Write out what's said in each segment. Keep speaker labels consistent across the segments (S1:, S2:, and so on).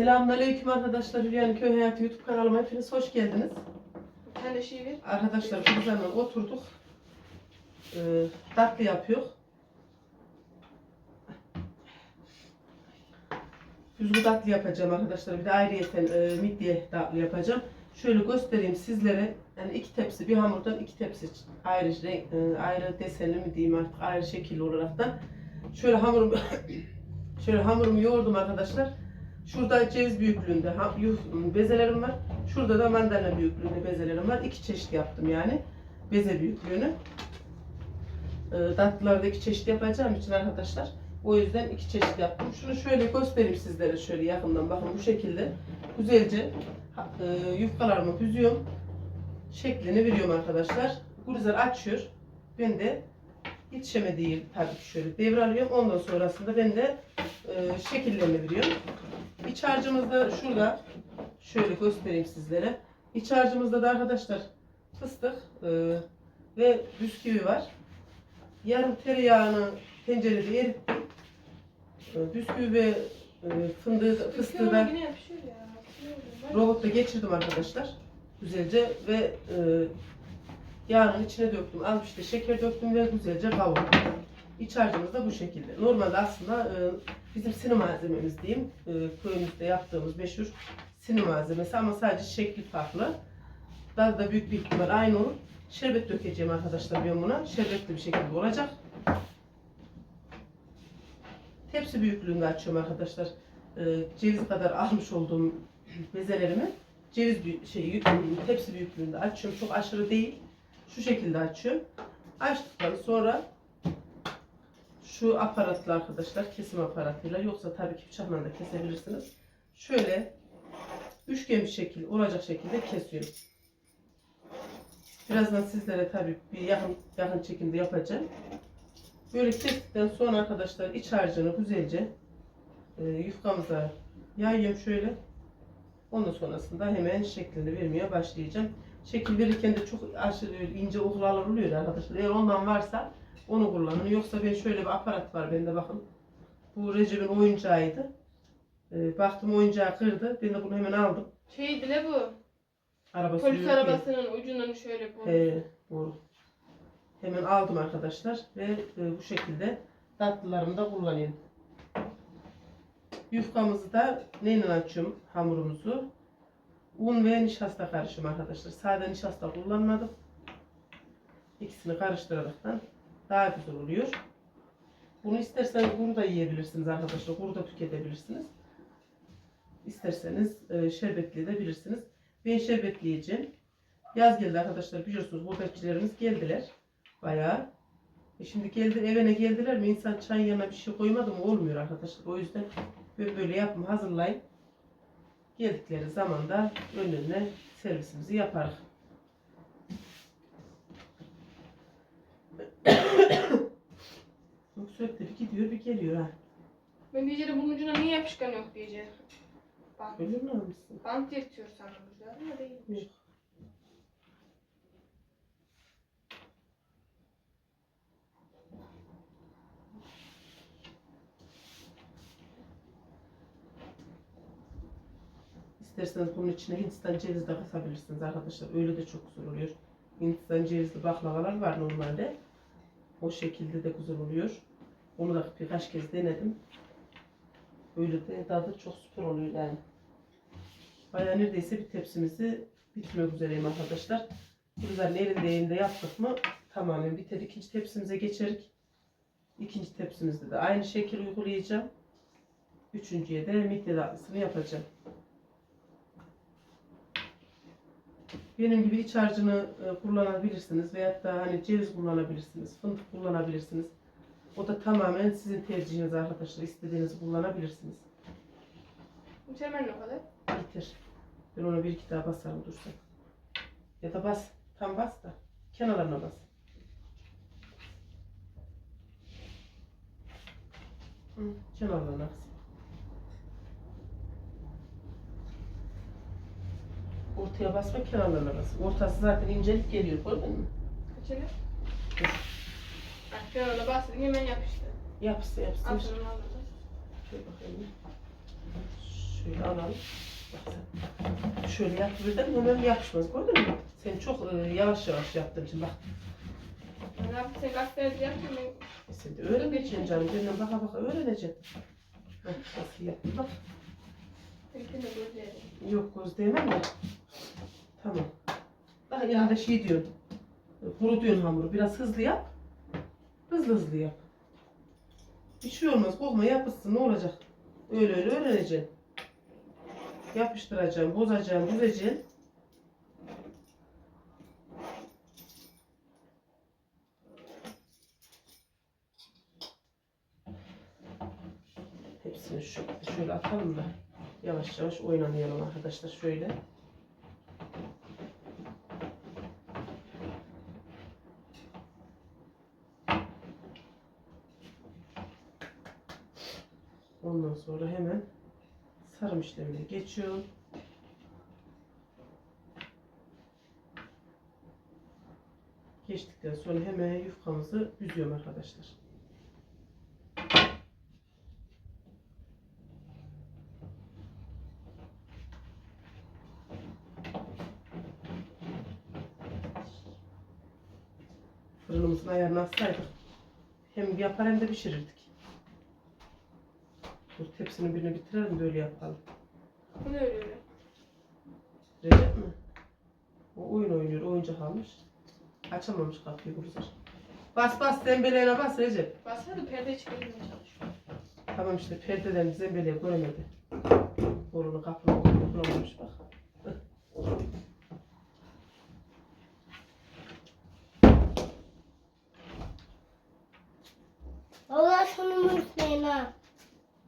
S1: Selamünaleyküm arkadaşlar. Hülya'nın Köy Hayatı YouTube kanalıma hepiniz hoş geldiniz.
S2: Bir tane şey ver.
S1: Arkadaşlar kızlarla oturduk. Ee, tatlı yapıyor. Düzgün tatlı yapacağım arkadaşlar. Bir de ayrıyeten e, midye tatlı yapacağım. Şöyle göstereyim sizlere. Yani iki tepsi, bir hamurdan iki tepsi ayrı renk, e, ayrı desenli mi diyeyim artık ayrı şekilli olaraktan. Şöyle hamurumu şöyle hamurumu yoğurdum arkadaşlar. Şurada ceviz büyüklüğünde ha- bezelerim var. Şurada da mandalina büyüklüğünde bezelerim var. İki çeşit yaptım yani. Beze büyüklüğünü. Ee, tatlılarda iki çeşit yapacağım için arkadaşlar. O yüzden iki çeşit yaptım. Şunu şöyle göstereyim sizlere şöyle yakından. Bakın bu şekilde güzelce e, yufkalarımı büzüyorum. Şeklini veriyorum arkadaşlar. Gurizer açıyor. Ben de yetişemediği tabii ki şöyle devralıyorum. Ondan sonrasında ben de e, şekillerini veriyorum. İç harcımız da şurada. Şöyle göstereyim sizlere. İç harcımızda da arkadaşlar fıstık e, ve bisküvi var. Yarım tereyağını tencerede erittim. E, bisküvi ve e, fındığı, fıstığı.
S2: Hatırlıyorum.
S1: robotta geçirdim arkadaşlar. Güzelce ve e, yağın içine döktüm. Az işte şeker döktüm ve güzelce kavurdum. İç harcımız da bu şekilde. Normalde aslında e, bizim sini malzememiz diyeyim. E, köyümüzde yaptığımız meşhur sini malzemesi ama sadece şekli farklı. Daha da büyük bir ihtimal aynı olur. Şerbet dökeceğim arkadaşlar ben buna. Şerbetli bir şekilde olacak. Tepsi büyüklüğünde açıyorum arkadaşlar. E, ceviz kadar almış olduğum bezelerimi ceviz şey tepsi büyüklüğünde açıyorum. Çok aşırı değil. Şu şekilde açıyorum. Açtıktan sonra şu aparatla arkadaşlar kesim aparatıyla yoksa tabii ki bıçakla da kesebilirsiniz. Şöyle üçgen bir şekil olacak şekilde kesiyorum. Birazdan sizlere tabii bir yakın yakın çekimde yapacağım. Böyle kestikten sonra arkadaşlar iç harcını güzelce e, yufkamıza yayıyorum şöyle. Ondan sonrasında hemen şeklini vermeye başlayacağım. Şekil verirken de çok aşırı ince oklalar oluyor arkadaşlar. Eğer ondan varsa onu kullanın. Yoksa ben şöyle bir aparat var bende bakın. Bu Recep'in oyuncağıydı. Ee, baktım oyuncağı kırdı. Ben de bunu hemen aldım.
S2: Şey bile bu.
S1: Arabası
S2: Polis
S1: yok
S2: arabasının ucundan şöyle bu.
S1: He, doğru. Hemen aldım arkadaşlar ve e, bu şekilde tatlılarımı da kullanıyorum. Yufkamızı da neyle açıyorum hamurumuzu? Un ve nişasta karışım arkadaşlar. Sade nişasta kullanmadım. İkisini karıştıraraktan daha güzel oluyor. Bunu isterseniz kuru da yiyebilirsiniz arkadaşlar. Kuru da tüketebilirsiniz. İsterseniz e, şerbetli de bilirsiniz. Ben şerbetli yiyeceğim. Yaz geldi arkadaşlar biliyorsunuz gurbetçilerimiz geldiler bayağı. E şimdi geldi evine geldiler mi insan çayın yanına bir şey koymadı mı olmuyor arkadaşlar. O yüzden böyle böyle yapım hazırlayıp geldikleri zaman da önlerine servisimizi yaparız. Yok sürekli bir gidiyor bir geliyor ha.
S2: Ben diyeceğim bunun ucuna niye yapışkan yok diyeceğim. Bant,
S1: Öyle mi almışsın?
S2: bant yırtıyor sandım burada ama değil.
S1: Yok. İsterseniz bunun içine Hindistan cevizi de katabilirsiniz arkadaşlar. Öyle de çok güzel oluyor. Hindistan cevizli baklavalar var normalde. O şekilde de güzel oluyor. Da birkaç kez denedim. Öyle de tadı çok süper oluyor yani. Bayağı neredeyse bir tepsimizi bitirmek üzereyim arkadaşlar. Güzel elinde yaptık mı tamamen biter. İkinci tepsimize geçerik. İkinci tepsimizde de aynı şekil uygulayacağım. Üçüncüye de midye yapacağım. Benim gibi iç harcını e, kullanabilirsiniz veyahut da hani ceviz kullanabilirsiniz, fındık kullanabilirsiniz. O da tamamen sizin tercihiniz arkadaşlar. İstediğinizi kullanabilirsiniz.
S2: Mükemmel o kadar.
S1: Bitir. Ben ona bir iki daha basarım dursun. Ya da bas. Tam bas da. Kenarlarına bas. Hı, kenarlarına bas. Ortaya basma kenarlarına bas. Ortası zaten incelik geliyor gördün mü?
S2: Kaçını? Bak ben ona bastım hemen yapıştı. Al burada.
S1: Şöyle bakayım. Şöyle alalım. Bak. Şöyle yapıverdim hemen yapışmaz gördün mü? Sen çok e, yavaş yavaş yaptın şimdi bak.
S2: Ne yapayım sen gazeteci yaptın ben.
S1: E Sen de öğreneceksin canım. Benden baka baka öğreneceksin. Heh, nasıl yaptın bak.
S2: De gözlerim.
S1: Yok göz değmem de. Tamam. Daha yanında şey diyorum. Kuru diyorsun hamuru. Biraz hızlı yap. Hızlı hızlı yap. Bir şey olmaz. Korkma yapışsın ne olacak? Öyle öyle öğreneceksin. Yapıştıracaksın, bozacaksın, düzeceksin. Hepsini şu, şöyle atalım da yavaş yavaş oynanalım arkadaşlar şöyle. Ondan sonra hemen sarım işlemine geçiyorum. Geçtikten sonra hemen yufkamızı büzüyorum arkadaşlar. Fırınımızın ayarını açsaydık hem yapar hem de pişirirdik. Dur tepsinin birini bitirelim böyle yapalım.
S2: Bu ne öyle öyle?
S1: Recep mi? O oyun oynuyor, oyuncak almış. Açamamış kapıyı kuruzar. Bas bas zembeleğine bas Recep.
S2: Baksana perde çıkarmaya çalışıyor.
S1: Tamam işte perdeden zembeleği göremedi. Borunu kapını bulamamış bak.
S3: Allah şunu unutmayın ha.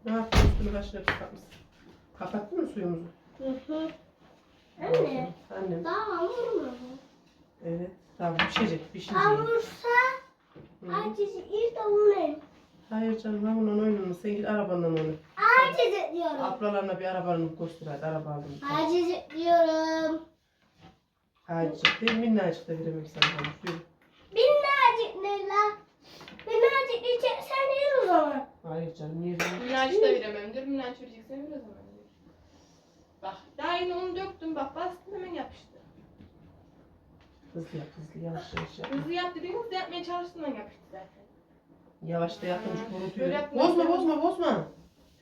S1: Ne yaptın üstünü başına kapatmışsın. Kapattın mı suyumuzu?
S3: Hı hı. Anne.
S1: Annem.
S3: Daha hamur mu?
S1: Evet. Tamam pişecek pişecek.
S3: Hamursa acıcı ilk avunayım.
S1: Hayır canım ben bundan oynanır. Sen git arabandan oyna.
S3: Acıcı diyorum.
S1: Ablalarına bir arabanı göster hadi araba aldım.
S3: Acıcı diyorum.
S1: Hacıcık değil minnacık da veremek sana. Yürü.
S3: Minnacık ne la? Minnacık diyecek sen değil o zaman.
S1: Hayır canım niye?
S2: Minacı da veremem diyor. Minacı vereceksen ver o zaman diyor. Bak daha yeni onu döktüm bak bastım hemen yapıştı.
S1: Hızlı yap hızlı yavaş yavaş yap.
S2: Hızlı yap dediğim hızlı yapmaya çalıştığından yapıştı zaten.
S1: Yavaş da
S2: Hmm,
S1: kurutuyor.
S2: böyle
S1: Bozma bozma bozma.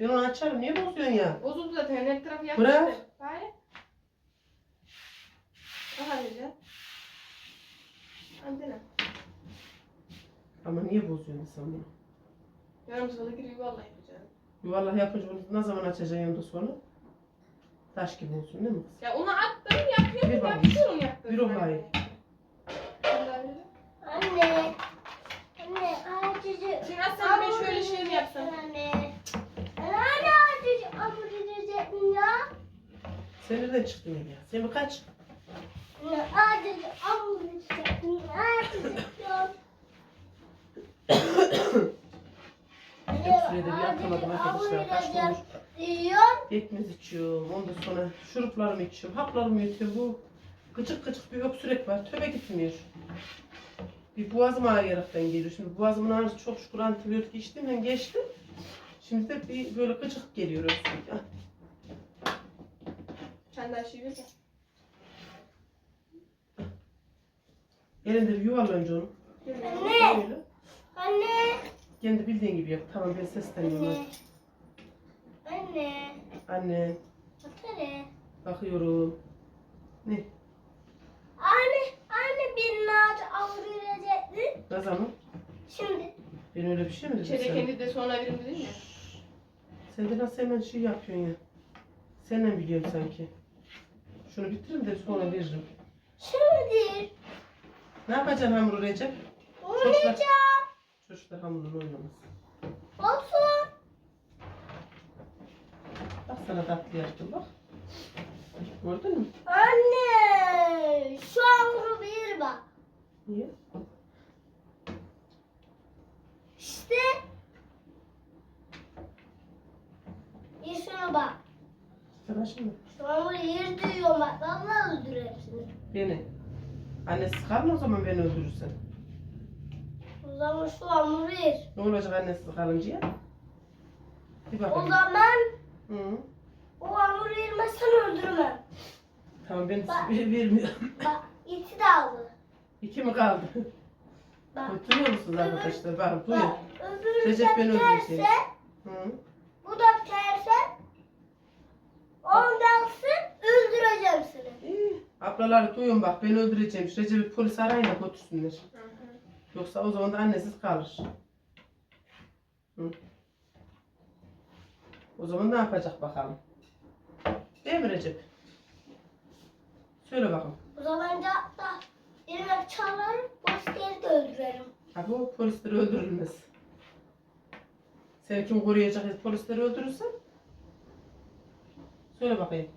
S1: Ben onu açarım niye bozuyorsun ya?
S2: Bozuldu zaten her tarafı yapıştı.
S1: Bırak.
S2: Bari. Aha Recep. Antena.
S1: Ama niye bozuyorsun sen bunu?
S2: Yarım salı giriyor vallahi yapacağım.
S1: Yuvarlak yapınca bunu ne zaman açacaksın yanında sonra? Taş gibi olsun değil mi kız?
S2: Ya onu attım
S1: Bir
S2: yapıyorum
S1: bak.
S2: yapıyorum yaptım.
S1: Bir olayı.
S3: Anne. Anne acıcı.
S2: Şimdi aslında ben şöyle şey mi yapsam?
S3: Anne. Anne acıcı hamur diyecek miyim ya?
S1: Sen nereden çıktın ya? Sen bir kaç?
S3: Anne acıcı hamur diyorum.
S1: Süredir bir atamadım arkadaşlar. Kaç olmuş?
S3: Diyorum.
S1: Ekmez içiyorum. Ondan sonra şuruplarımı içiyorum. Haplarımı yutuyorum. Bu gıcık gıcık bir öksürek var. Töbe gitmiyor. Bir boğazım ağrıyaraktan geliyor. Şimdi boğazımın ağrısı çok şükür antibiyotik içtiğimden geçti. Şimdi de bir böyle gıcık geliyor öksürük. Ah,
S2: Sen daha şey ver de.
S1: Elinde bir yuvarla önce onu.
S3: Anne.
S1: Böyle.
S3: Anne.
S1: Kendi bildiğin gibi yap. Tamam ben sesleniyorum.
S3: Anne. Anne.
S1: Anne
S3: Bakare.
S1: bakıyorum. Ne?
S3: Anne. Anne bir hamur diyecekti.
S1: Ne zaman?
S3: Şimdi.
S1: Ben öyle bir şey mi dedim
S2: Çeyrek
S1: sana?
S2: kendi de sonra verim dedin ya.
S1: Sen de nasıl hemen şey yapıyorsun ya? Senden biliyorum sanki. Şunu bitirin de sonra veririm.
S3: Şimdi.
S1: Ne yapacaksın hamuru Recep?
S3: Oynayacağım.
S1: Çocuklar hamurla oynamaz.
S3: Olsun.
S1: Bak sana tatlı yaptım bak. Gördün mü?
S3: Anne. Şu hamuru bir bak.
S1: Niye?
S3: İşte. Bir şuna bak.
S1: Sana şimdi.
S3: Şu hamuru yer diyorum bak. Vallahi öldür hepsini.
S1: Beni. Annesiz kalma o zaman beni öldürürsen.
S3: Zaman şu hamuru yer.
S1: Ne olacak annesiz kalınca ya? Bir
S3: O zaman
S1: Hı.
S3: o hamuru sana öldürmem.
S1: Tamam ben
S3: Bak.
S1: bir vermiyorum.
S3: Bak iti de aldı.
S1: İki mi kaldı?
S3: Bak.
S1: Duyuyor musunuz arkadaşlar? Bakın duyun.
S3: Bak öbürü
S1: Recep
S3: de biterse.
S1: Hı.
S3: bu da biterse on dalsın öldüreceğim seni.
S1: İyi. Ablaları duyun bak beni öldüreceğim. Recep'i polis arayın da götürsünler.
S2: Hı.
S1: Yoksa o zaman da annesiz kalır. Hı. O zaman ne yapacak bakalım? Değil mi Recep? Söyle bakalım.
S3: O zaman da da elime çalarım, polisleri de öldürelim.
S1: Ha bu polisleri öldürülmez. Seni kim koruyacak polisleri öldürürsen? Söyle bakayım.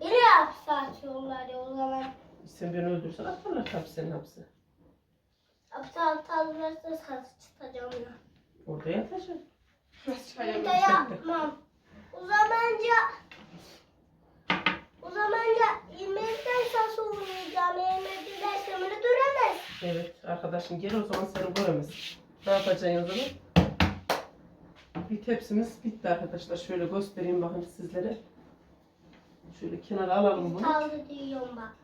S3: Beni hapse atıyorlar ya o zaman.
S1: Sen beni öldürürsen atarlar tabii senin. Hapse
S3: atarlarsa saç çıkacağım ya.
S1: Orada yatacaksın.
S2: Çıkacağım?
S3: yapmam. O zamanca o zamanca yemekten sas dersem öyle duramaz.
S1: Evet arkadaşım gel o zaman seni göremez. Ne yapacaksın o zaman? Bir tepsimiz bitti arkadaşlar. Şöyle göstereyim bakın sizlere. Şöyle kenara alalım bunu.
S3: Kaldı diyorum bak.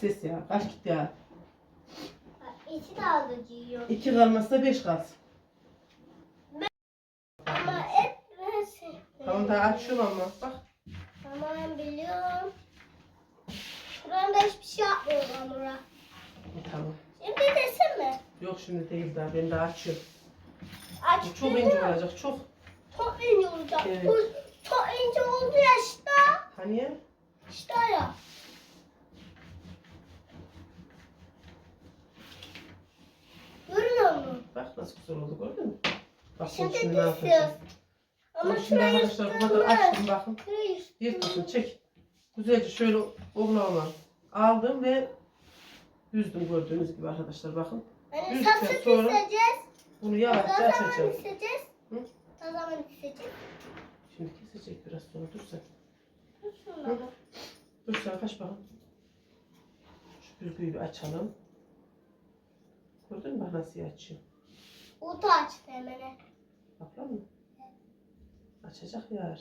S1: Ses ya. Kaç gitti ya?
S3: De aldı diyor.
S1: İki kalmazsa beş kalsın.
S3: Ama neyse.
S1: Tamam daha açıyorum ama bak.
S3: Tamam biliyorum. Buramda hiçbir şey yapmıyorum hamura.
S1: Tamam.
S3: Şimdi desin mi?
S1: Yok şimdi değil daha. Ben daha açıyorum.
S3: Aç
S1: Bu çok ince olacak. Çok.
S3: Çok ince olacak.
S1: Evet.
S3: Bu çok ince oldu ya işte.
S1: Hani ya?
S3: İşte ya.
S1: Bak nasıl güzel oldu gördün mü? Bak
S3: Şimdi
S1: şimdi ne yapacağım.
S3: Ama
S1: Bak şimdi arkadaşlar bu kadar
S3: ısıtılmaz.
S1: açtım bakın. Yırtmasın çek. Güzelce şöyle oğlağıma aldım ve yüzdüm gördüğünüz gibi arkadaşlar bakın.
S3: Sası
S1: kere sonra
S3: keseceğiz.
S1: Bunu yavaşça açacağım.
S3: Ne zaman keseceğiz?
S1: Şimdi kesecek biraz sonra dur sen.
S3: Dur şuna bak.
S1: Dur sen kaç bakalım. Şu bürgüyü bir açalım. Gördün mü bak nasıl açıyor?
S3: Utu açtı hemen.
S1: Ablam mı? Açacak yar.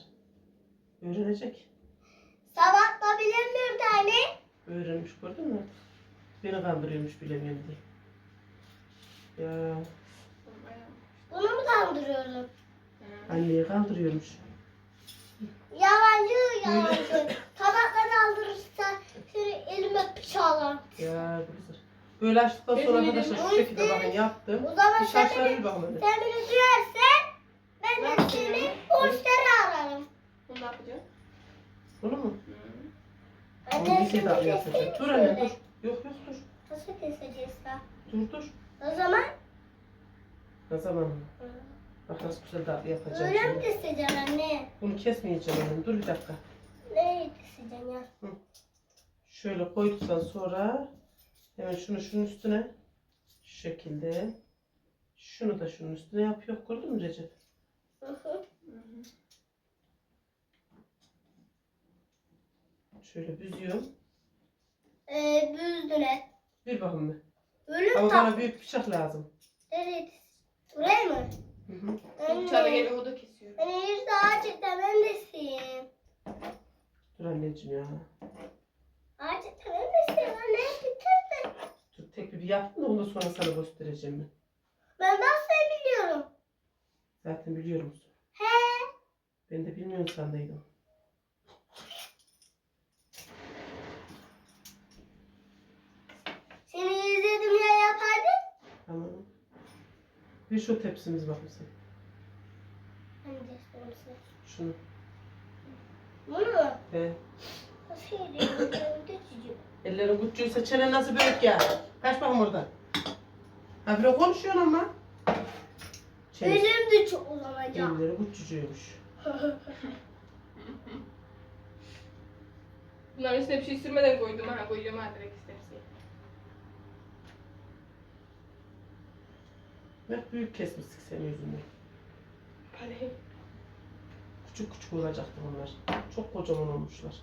S1: Öğrenecek.
S3: Sabah da bilemiyor tane.
S1: Öğrenmiş gördün mü? Beni kandırıyormuş bilemiyorum diye. Ya
S3: Bunu mu kandırıyorum?
S1: anneyi kandırıyormuş.
S3: Yalancı yalancı. Tabakları aldırırsa seni elime bıçaklar.
S1: Ya. Böyle açtıktan sonra
S2: Benim
S1: arkadaşlar
S3: elim
S1: şu şekilde bakın yaptım.
S3: O zaman
S1: Bir
S3: sen
S1: saçları
S3: beni,
S1: bir bakın hadi.
S3: sen beni duyarsan ben
S2: Ne
S3: de seni polisleri ararım.
S2: Bunu ne yapacağım?
S1: Bunu mu? Onu
S3: de
S1: bir şey daha. Dur anne dur. Yok yok dur.
S3: Nasıl keseceğiz ha?
S1: Dur dur.
S3: O zaman
S1: Ne zaman? Bak nasıl güzel tatlı yapacağım
S3: öyle mi
S1: şimdi.
S3: keseceksin anne?
S1: Bunu kesmeyeceğim annem. Dur bir dakika.
S3: Neyi keseceksin ya?
S1: Şöyle koyduktan sonra hemen şunu şunun üstüne şu şekilde şunu da şunun üstüne yapıyor. Gördün mü Recep?
S3: Hı hı.
S1: Şöyle büzüyorum.
S3: Ee, büzdüne.
S1: Bir bakın bir.
S3: Ölüm
S1: Ama bana büyük bıçak lazım.
S3: Evet. Buraya mı?
S1: Hı hı.
S2: Bıçağı
S3: Anne.
S2: gelip o da kesiyor.
S3: Hani yüzde ağaçta ben deseyim.
S1: Dur anneciğim ya.
S3: Ağaçta ben deseyim. Anne
S1: tek bir yaptım da ondan sonra sana göstereceğim ben.
S3: Ben nasıl biliyorum?
S1: Zaten biliyor musun?
S3: He.
S1: Ben de bilmiyorum sandıydım.
S3: Seni izledim ya yapardın.
S1: Tamam. Bir şu tepsimiz bak mesela.
S3: Hani deseyim size.
S1: Şunu.
S3: Bunu mu?
S1: He.
S3: Nasıl yediyorum? Ben de çocuk.
S1: Ellerin küçüğüyse çenen nasıl büyük ya? Kaç bakayım oradan. Ha bir konuşuyorsun ama. Çenesi.
S3: Elim de çok uzanacak.
S1: Elleri küçücüğümüş.
S2: Bunların üstüne bir şey sürmeden koydum ha. Koyuyorum ha direkt istersen.
S1: Bak büyük kesmiştik senin yüzünden.
S2: Hadi.
S1: Küçük küçük olacaktı bunlar. Çok kocaman olmuşlar.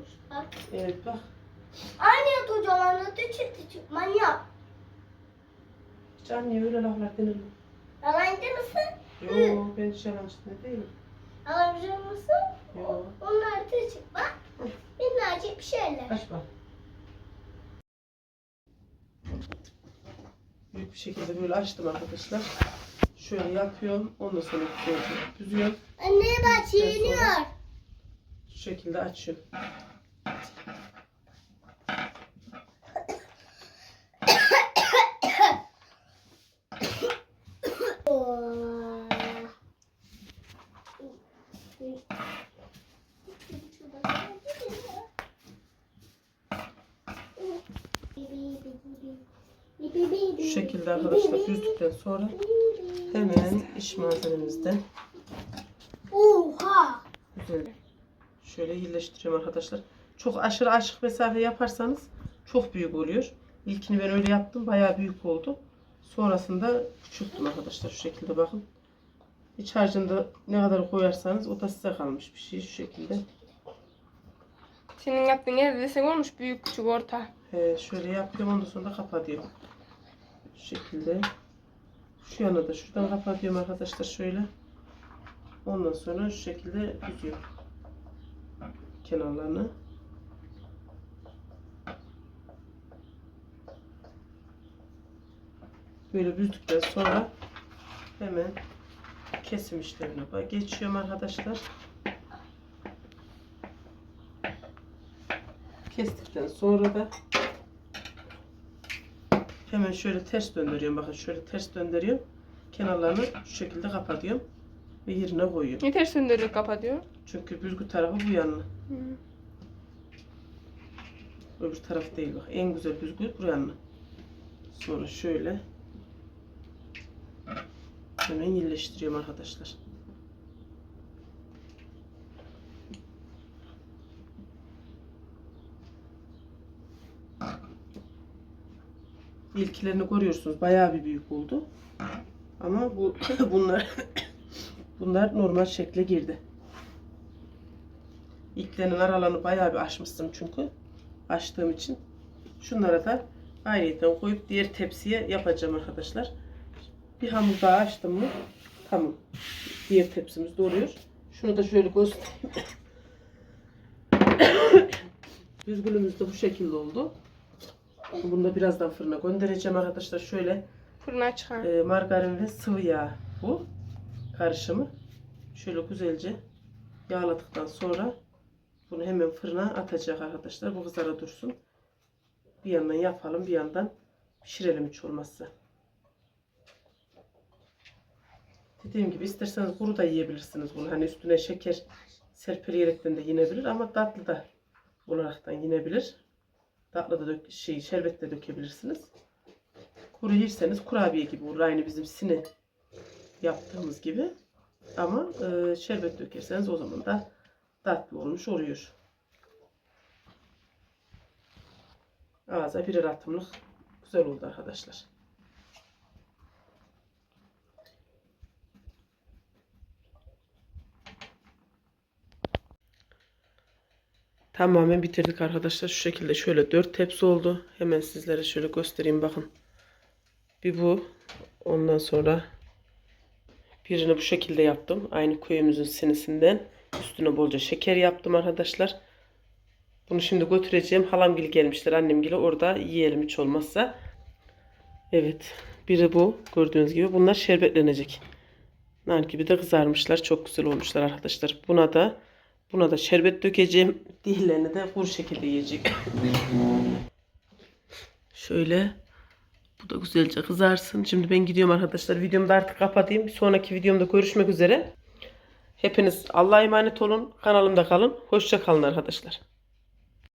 S3: Olmuş. Bak.
S1: Evet bak.
S3: Aynı kocaman da küçük küçük manyak.
S1: Hiç anneye öyle laflar denir mi?
S3: Yalancı mısın?
S1: Yo ben hiç yalancı ne değilim.
S3: Alabilir musun?
S1: Yok.
S3: Onlar küçük bak. Minnacık şeyler.
S1: Aç bak. Büyük bir şekilde böyle açtım arkadaşlar. Şöyle yapıyorum. Ondan sonra güzelce büzüyorum.
S3: Anne bak çiğniyor.
S1: Şu şekilde açıyorum. Arkadaşlar büzdükten sonra hemen iş malzememizden
S3: Oha.
S1: güzel şöyle yerleştiriyorum arkadaşlar. Çok aşırı açık mesafe yaparsanız çok büyük oluyor. İlkini ben öyle yaptım. Bayağı büyük oldu. Sonrasında küçülttüm arkadaşlar. Şu şekilde bakın. İç harcında ne kadar koyarsanız o da size kalmış bir şey şu şekilde.
S2: Senin yaptığın yerde desek olmuş büyük küçük orta.
S1: He, şöyle yapıyorum ondan sonra da kapatıyorum. Şu şekilde. Şu yana da şuradan kapatıyorum arkadaşlar şöyle. Ondan sonra şu şekilde düzüyorum. Kenarlarını. Böyle büzdükten sonra hemen kesim işlemine geçiyorum arkadaşlar. Kestikten sonra da hemen şöyle ters döndürüyorum. Bakın şöyle ters döndürüyorum. Kenarlarını şu şekilde kapatıyorum. Ve yerine koyuyorum.
S2: Yeter söndürüp kapatıyor.
S1: Çünkü büzgü tarafı bu yanına. Öbür taraf değil bak. En güzel büzgü bu yanına. Sonra şöyle hemen yerleştiriyorum arkadaşlar. İlkilerini görüyorsunuz. Bayağı bir büyük oldu. Ama bu bunlar bunlar normal şekle girdi. İlklerin aralarını bayağı bir açmıştım çünkü. Açtığım için. Şunlara da ayrıca koyup diğer tepsiye yapacağım arkadaşlar. Bir hamur daha açtım mı tamam. Diğer tepsimiz doluyor. Şunu da şöyle göstereyim. Büzgülümüz de bu şekilde oldu. Bunu da birazdan fırına göndereceğim arkadaşlar. Şöyle
S2: Fırına çıkar.
S1: e, margarin ve sıvı yağ bu karışımı. Şöyle güzelce yağladıktan sonra bunu hemen fırına atacak arkadaşlar. Bu kızara dursun. Bir yandan yapalım bir yandan pişirelim hiç olmazsa. Dediğim gibi isterseniz kuru da yiyebilirsiniz bunu. Hani üstüne şeker serpileyerekten de yinebilir ama tatlı da olaraktan yinebilir. Tatlı da dök, şey, şerbet de dökebilirsiniz. Kuru yerseniz kurabiye gibi olur. Aynı bizim sine yaptığımız gibi. Ama e, şerbet dökerseniz o zaman da tatlı olmuş oluyor. Ağza birer atımlık güzel oldu arkadaşlar. Tamamen bitirdik arkadaşlar. Şu şekilde şöyle dört tepsi oldu. Hemen sizlere şöyle göstereyim bakın. Bir bu. Ondan sonra birini bu şekilde yaptım. Aynı köyümüzün sinisinden. Üstüne bolca şeker yaptım arkadaşlar. Bunu şimdi götüreceğim. Halamgil gelmişler annemgile. Orada yiyelim hiç olmazsa. Evet. Biri bu. Gördüğünüz gibi. Bunlar şerbetlenecek. Nar gibi de kızarmışlar. Çok güzel olmuşlar arkadaşlar. Buna da buna da şerbet dökeceğim. Diğerlerini de kuru şekilde yiyecek. Şöyle bu da güzelce kızarsın. Şimdi ben gidiyorum arkadaşlar. Videomu da artık kapatayım. Bir sonraki videomda görüşmek üzere. Hepiniz Allah'a emanet olun. Kanalımda kalın. Hoşça kalın arkadaşlar.